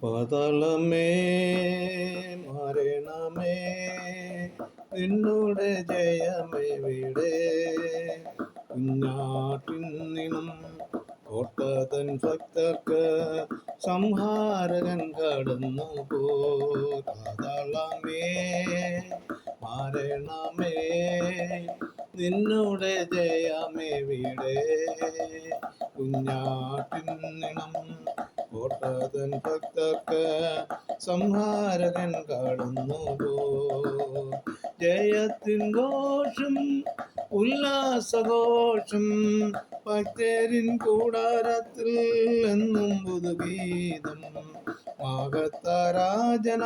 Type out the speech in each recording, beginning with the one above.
പാതാളമേ മരണമേ നിന്നോട് ജയമെവിടെ കുഞ്ഞാട്ടിൻ നിന്നും കോട്ടതൻ ഭക്തർക്ക് സംഹാരകൻ കടന്നു പോതളമേ മരണമേ നിന്നോട് ജയമെവിടെ കുഞ്ഞാട്ടിൻ നിണം കോട്ടതൻ ഭക്തർക്ക് സംഹാരകൻ കാണുന്നു ജയത്തിൻ ഘോഷം ഉല്ലാസഘോഷം ഭക്തരിൻ കൂടാരത്തിൽ എന്നും പുതുഗീതം. മാകത്താരാജന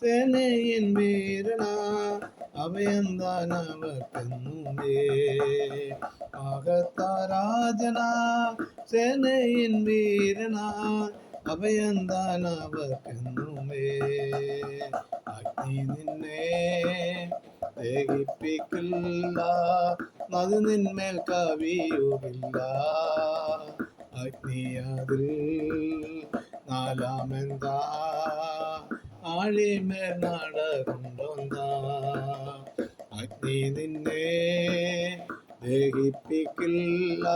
സേനയിൻ വീരണ അവയന്താനവർക്കെന്നുമേ മാകത്താരാജന സേനയിൻ വീരണ അഭയന്താനവർക്കെന്നുമേ അഗ്നി നിന്നെ ദഹിപ്പിക്കില്ല നദി നിന്മേൽ കവിയുമില്ല അഗ്നി അതിൽ നാലാമെന്താ? ആഴിമേൽ നടകൊണ്ടോന്താ? അഗ്നി നിന്നെ ദഹിപ്പിക്കില്ല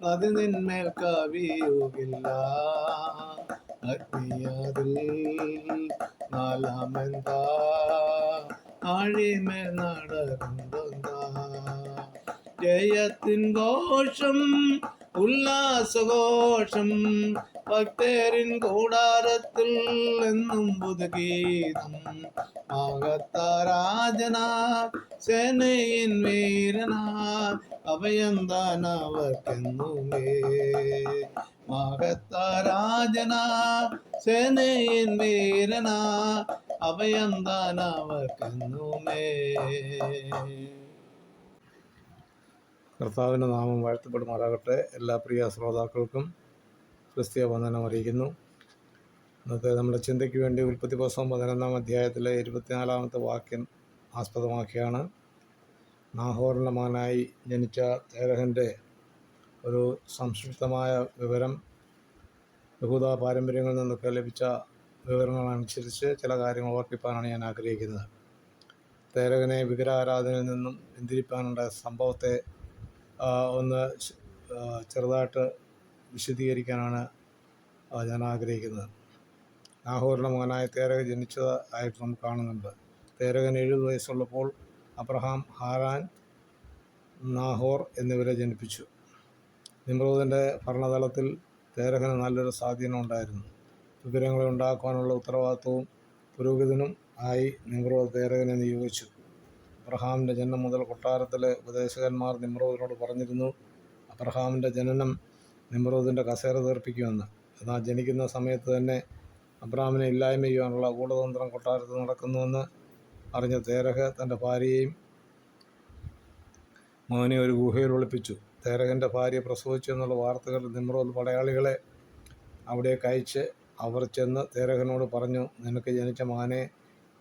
നദി നിന്മേൽ കവിയുകില്ല അഗ്നിയതിൽ നാലാമെന്താ? ആഴിമേൽ നടകൊണ്ടോന്താ ജയത്തിൻ ഘോഷം ഉല്ലാസഘോഷം ഭക്തരിൻ കൂടാരത്തിൽ എന്നും പുതുഗീതം. ആകത്താരാജന സേനയിൻ വീരന അഭയന്താനവർക്കെന്നുമേ. മാകത്താരാജന സേനയിൻ വീരന അഭയന്താനവർക്കെന്നുമേ. കർത്താവിന്റെ നാമം വാഴ്ത്തപ്പെടുമാറാകട്ടെ. എല്ലാ പ്രിയ ശ്രോതാക്കൾക്കും ക്രിസ്തീയ വന്ദനം അറിയിക്കുന്നു. ഇന്നത്തെ നമ്മുടെ ചിന്തയ്ക്ക് വേണ്ടി ഉൽപ്പത്തി പുസ്തകം പതിനൊന്നാം അധ്യായത്തിലെ ഇരുപത്തിനാലാമത്തെ വാക്യം ആസ്പദമാക്കിയാണ്. നാഹോറിന്റെ മകനായി ജനിച്ച തേരഹന്റെ ഒരു സംക്ഷിപ്തമായ വിവരം യഹൂദ പാരമ്പര്യങ്ങളിൽ നിന്നൊക്കെ ലഭിച്ച വിവരങ്ങളനുസരിച്ച് ചില കാര്യങ്ങൾ ഓർപ്പിക്കാനാണ് ഞാൻ ആഗ്രഹിക്കുന്നത്. തേരകനെ വിഗ്രഹാരാധനയിൽ നിന്നും പിന്തിരിപ്പാനുണ്ടായ സംഭവത്തെ ഒന്ന് ചെറുതായിട്ട് വിശദീകരിക്കാനാണ് ഞാൻ ആഗ്രഹിക്കുന്നത്. നാഹോറിന്റെ മകനായ തേരക ജനിച്ചതായിട്ട് നമുക്ക് കാണുന്നുണ്ട്. തേരകൻ എഴുപത് വയസ്സുള്ളപ്പോൾ അബ്രഹാം ഹാരാൻ നാഹോർ എന്നിവരെ ജനിപ്പിച്ചു. നിമ്രൂദിന്റെ ഭരണതലത്തിൽ തേരകന് നല്ലൊരു സ്വാധീനം ഉണ്ടായിരുന്നു. വിവരങ്ങളെ ഉണ്ടാക്കുവാനുള്ള ഉത്തരവാദിത്വവും പുരോഹിതനും ആയി നിമ്രൂദ് തേരകനെ നിയോഗിച്ചു. അബ്രഹാമിന്റെ ജനനം മുതൽ കൊട്ടാരത്തിലെ ഉപദേശകന്മാർ നിമ്രോദിനോട് പറഞ്ഞിരുന്നു. അബ്രഹാമിന്റെ ജനനം നിമ്രോദിന്റെ കസേര തീർപ്പിക്കുമെന്ന്. എന്നാൽ ജനിക്കുന്ന സമയത്ത് തന്നെ അബ്രഹാമിനെ ഇല്ലായ്മ ചെയ്യുവാനുള്ള ഗൂഢതന്ത്രം കൊട്ടാരത്തിൽ നടക്കുന്നുവെന്ന് അറിഞ്ഞ തേരഹ് തന്റെ ഭാര്യയെയും മോനെ ഒരു ഗുഹയിൽ ഒളിപ്പിച്ചു. തേരകന്റെ ഭാര്യ പ്രസവിച്ചു എന്നുള്ള വാർത്തകൾ നിമ്രോദ് പടയാളികളെ അവിടേക്ക് അയച്ച് അവർ ചെന്ന് തേരകനോട് പറഞ്ഞു നിനക്ക് ജനിച്ച മകനെ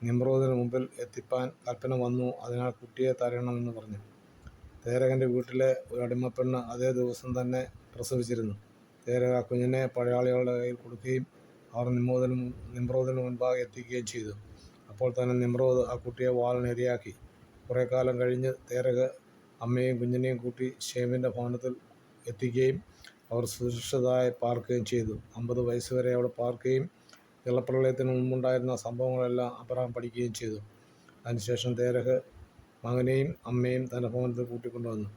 നിമ്രോദിന് മുമ്പിൽ എത്തിപ്പാൻ കൽപ്പന വന്നു. അതിനാൽ കുട്ടിയെ തരണമെന്ന് പറഞ്ഞു. തേരകന്റെ വീട്ടിലെ ഒരു അടിമപ്പെണ്ണ് അതേ ദിവസം തന്നെ പ്രസവിച്ചിരുന്നു. തേരക കുഞ്ഞിനെ പടയാളികളുടെ കയ്യിൽ കൊടുക്കുകയും അവർ നിമ്മോദിന് നിമ്രോദിന് മുൻപാകെ എത്തിക്കുകയും ചെയ്തു. അപ്പോൾ തന്നെ നിമ്രോദ് ആ കുട്ടിയെ വാളിനിരയാക്കി കുറേ കാലം കഴിഞ്ഞ് തേരക അമ്മയും കുഞ്ഞിനെയും കൂട്ടി ഷേമിന്റെ ഭവനത്തിൽ എത്തിക്കുകയും അവർ സുരക്ഷിതമായി പാർക്കുകയും ചെയ്തു. അമ്പത് വയസ്സ് വരെ അവിടെ പാർക്കുകയും ജലപ്രളയത്തിന് മുമ്പുണ്ടായിരുന്ന സംഭവങ്ങളെല്ലാം അബ്രഹാം പഠിക്കുകയും ചെയ്തു. അതിനുശേഷം തേരഹ് മകനെയും അമ്മയും തന്റെ ഭവനത്തിൽ കൂട്ടിക്കൊണ്ടുവന്നു.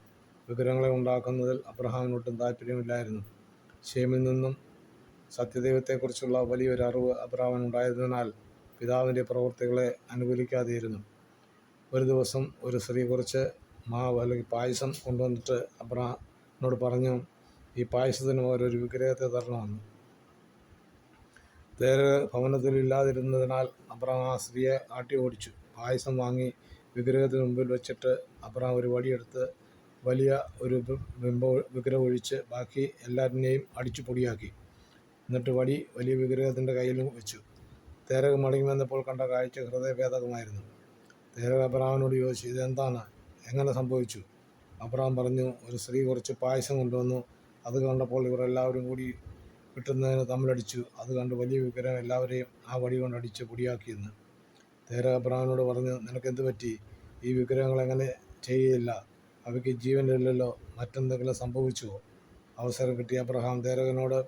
വിഗ്രഹങ്ങളെ ഉണ്ടാക്കുന്നതിൽ അബ്രഹാമിനൊട്ടും താല്പര്യമില്ലായിരുന്നു. ഷേമിൽ നിന്നും സത്യദൈവത്തെക്കുറിച്ചുള്ള വലിയൊരു അറിവ് ഉണ്ടായിരുന്നതിനാൽ പിതാവിന്റെ പ്രവൃത്തികളെ അനുകൂലിക്കാതെയിരുന്നു. ഒരു ദിവസം ഒരു സ്ത്രീ കുറച്ച് മാവ് അല്ലെങ്കിൽ പായസം കൊണ്ടുവന്നിട്ട് അബ്രഹാമിനോട് പറഞ്ഞു ഈ പായസത്തിന് പകരം ഒരു വിഗ്രഹത്തെ തരണമെന്ന്. തേര് ഭവനത്തിൽ ഇല്ലാതിരുന്നതിനാൽ അബ്രഹാം ആ സ്ത്രീയെ ആട്ടി ഓടിച്ചു. പായസം വാങ്ങി വിഗ്രഹത്തിന് മുമ്പിൽ വെച്ചിട്ട് അബ്രഹാം ഒരു വടിയെടുത്ത് വലിയ ഒരു ബിംബ വിഗ്രഹം ഒഴിച്ച് ബാക്കി എല്ലാറ്റിനെയും അടിച്ചു പൊടിയാക്കി. എന്നിട്ട് വടി വലിയ വിഗ്രഹത്തിന്റെ കയ്യിലും വെച്ചു. തേരക മടങ്ങി വന്നപ്പോൾ കണ്ട കാഴ്ച ഹൃദയഭേദകമായിരുന്നു. തേരക അബ്രഹാമിനോട് ചോദിച്ചു ഇതെന്താണ്? എങ്ങനെ സംഭവിച്ചു? അബ്രഹാം പറഞ്ഞു ഒരു സ്ത്രീ കുറച്ച് പായസം കൊണ്ടുവന്നു. അത് കണ്ടപ്പോൾ ഇവരെല്ലാവരും കൂടി കിട്ടുന്നതിന് തമ്മിലടിച്ചു. അത് കണ്ട് വലിയ വിഗ്രഹം എല്ലാവരെയും ആ വടി കൊണ്ട് അടിച്ച് പൊടിയാക്കിയെന്ന്. തേര അബ്രഹാമിനോട് പറഞ്ഞു നിനക്കെന്ത് പറ്റി? ഈ വിഗ്രഹങ്ങൾ എങ്ങനെ ചെയ്യുകയില്ല അവയ്ക്ക് ജീവനില്ലല്ലോ. മറ്റെന്തെങ്കിലും സംഭവിച്ചുവോ അവസരം കിട്ടിയ അബ്രഹാം തേരകനോട്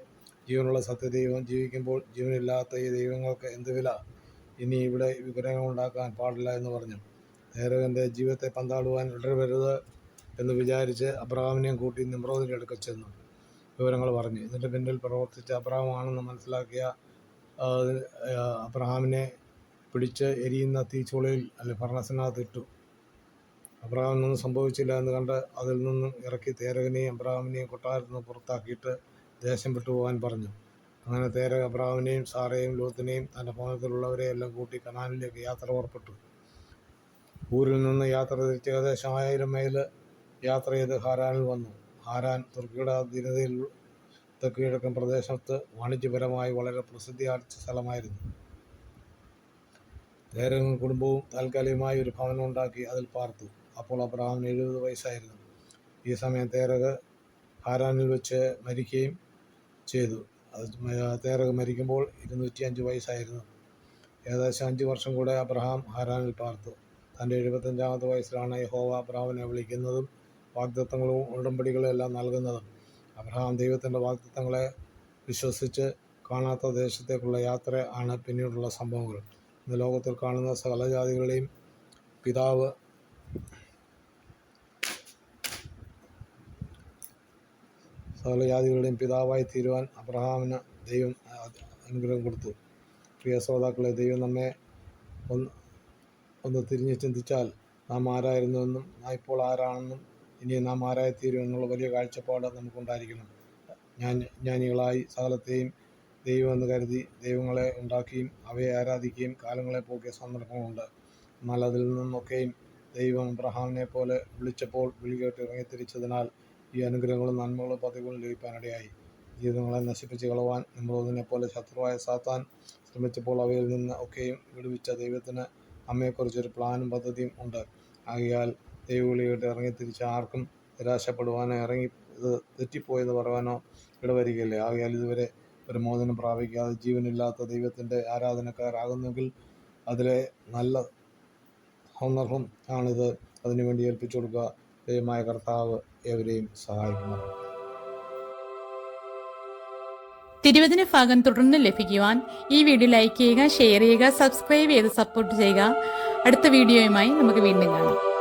ജീവനുള്ള സത്യദൈവം ജീവിക്കുമ്പോൾ ജീവനില്ലാത്ത ഈ ദൈവങ്ങൾക്ക് എന്ത് വില? ഇനി ഇവിടെ വിഗ്രഹങ്ങൾ ഉണ്ടാക്കാൻ പാടില്ല എന്ന് പറഞ്ഞു. തേരകന്റെ ജീവിതത്തെ പന്താടുവാൻ ഇടരുവരുത് എന്ന് വിചാരിച്ച് അബ്രഹാമിനെയും കൂട്ടി നിമ്രോദിന്റെ അടുക്കൽ ചെന്നു. വിവരങ്ങൾ പറഞ്ഞു. ഇതിന്റെ പിന്നിൽ പ്രവർത്തിച്ച അബ്രഹാമാണെന്ന് മനസ്സിലാക്കിയ അബ്രഹാമിനെ പിടിച്ച് എരിയുന്ന തീച്ചുളയിൽ അല്ലെ ഇട്ടു. അബ്രഹാമിനൊന്നും സംഭവിച്ചില്ല എന്ന് കണ്ട് അതിൽ നിന്നും ഇറക്കി തേരകനെയും അബ്രഹാമിനെയും കൊട്ടാരത്തിൽ നിന്ന് പുറത്താക്കിയിട്ട് ദേശം വിട്ടുപോകാൻ പറഞ്ഞു. അങ്ങനെ തേരക അബ്രഹാമിനെയും സാറേയും ലോത്തിനെയും തന്റെ ഭവനത്തിലുള്ളവരെ എല്ലാം കൂട്ടി കനാലിലേക്ക് യാത്ര പുറപ്പെട്ടു. ഊരിൽ നിന്ന് യാത്ര തിരിച്ച് ഏകദേശം ആയിരം മൈൽ യാത്ര ചെയ്ത് ഹാരാനിൽ വന്നു. ഹാരാൻ തുർക്കിയുടെ അധീനതയിൽ തെക്ക് കിഴക്കൻ പ്രദേശത്ത് വാണിജ്യപരമായി വളരെ പ്രസിദ്ധി ആർജിച്ച സ്ഥലമായിരുന്നു. തേരകൻ കുടുംബവും താൽക്കാലികമായി ഒരു ഭവനം ഉണ്ടാക്കി അതിൽ പാർത്തു. അപ്പോൾ അബ്രഹാമിന് എഴുപത് വയസ്സായിരുന്നു. ഈ സമയം തേരക് ഹാരാനിൽ വെച്ച് മരിക്കുകയും ചെയ്തു. അത് തേരക് മരിക്കുമ്പോൾ ഇരുന്നൂറ്റി അഞ്ച് വയസ്സായിരുന്നു. ഏകദേശം അഞ്ച് വർഷം കൂടെ അബ്രഹാം ഹാരാനിൽ പാർത്തു. തന്റെ എഴുപത്തഞ്ചാമത്തെ വയസ്സിലാണ് യഹോവ അബ്രഹാമിനെ വിളിക്കുന്നതും വാഗ്ദത്തങ്ങളും ഉടമ്പടികളും എല്ലാം നൽകുന്നത് അബ്രഹാം ദൈവത്തിന്റെ വാഗ്ദത്തങ്ങളെ വിശ്വസിച്ച് കാണാത്ത ദേശത്തേക്കുള്ള യാത്ര ആണ് പിന്നീടുള്ള സംഭവങ്ങൾ. ഇന്ന് ലോകത്തിൽ കാണുന്ന സകല ജാതികളുടെയും പിതാവ് സകല ജാതികളുടെയും പിതാവായി തീരുവാൻ അബ്രഹാമിന് ദൈവം അനുഗ്രഹം കൊടുത്തു. പ്രിയ ശ്രോതാക്കളെ ദൈവം നമ്മെ ഒന്ന് ഒന്ന് തിരിഞ്ഞ് ചിന്തിച്ചാൽ നാം ആരായിരുന്നുവെന്നും നാം ഇപ്പോൾ ആരാണെന്നും ഇനി നാം ആരായിത്തീരും എന്നുള്ള വലിയ കാഴ്ചപ്പാട് നമുക്കുണ്ടായിരിക്കണം. ഞാൻ ജ്ഞാനികളായി സകലത്തെയും ദൈവം എന്ന് കരുതി ദൈവങ്ങളെ ഉണ്ടാക്കിയും അവയെ ആരാധിക്കുകയും കാലങ്ങളെ പോക്കിയ സന്ദർഭങ്ങളുണ്ട്. എന്നാൽ അതിൽ നിന്നൊക്കെയും ദൈവം അബ്രഹാമിനെ പോലെ വിളിച്ചപ്പോൾ വിളി കേട്ട് ഇറങ്ങിത്തിരിച്ചതിനാൽ ഈ അനുഗ്രഹങ്ങളും നന്മകളും പതിവുകളും ലഭിക്കാനിടയായി ജീവിതങ്ങളെ നശിപ്പിച്ച് കളവാൻ നിമ്രോദിനെ പോലെ ശത്രുവായ സാത്താൻ ശ്രമിച്ചപ്പോൾ അവയിൽ നിന്ന് ഒക്കെയും വിടുവിച്ച ദൈവത്തിന് നമ്മെക്കുറിച്ചൊരു പ്ലാനും പദ്ധതിയും ഉണ്ട്. ആകയാൽ ദൈവവിളി ഇറങ്ങി തിരിച്ച് ആർക്കും നിരാശപ്പെടുവാനോ ഇറങ്ങി ഇത് തെറ്റിപ്പോയെന്ന് പറയാനോ ഇടവരികയില്ല ആകയാൽ ഇതുവരെ ഒരു മോചനം പ്രാപിക്കാതെ ജീവനില്ലാത്ത ദൈവത്തിന്റെ ആരാധനക്കാരാകുന്നെങ്കിൽ അതിലെ നല്ല സന്ദർഭം ആണിത്. അതിനുവേണ്ടി ഏൽപ്പിച്ചു കൊടുക്കുക ദൈവമായ കർത്താവ് ഏവരെയും സഹായിക്കുന്നു. തിരുവചന ഭാഗം തുടർന്ന് ലഭിക്കുവാൻ ഈ വീഡിയോ ലൈക്ക് ചെയ്യുക ഷെയർ ചെയ്യുക സബ്സ്ക്രൈബ് ചെയ്ത് സപ്പോർട്ട് ചെയ്യുക. അടുത്ത വീഡിയോയുമായി നമുക്ക് വീണ്ടും കാണാം.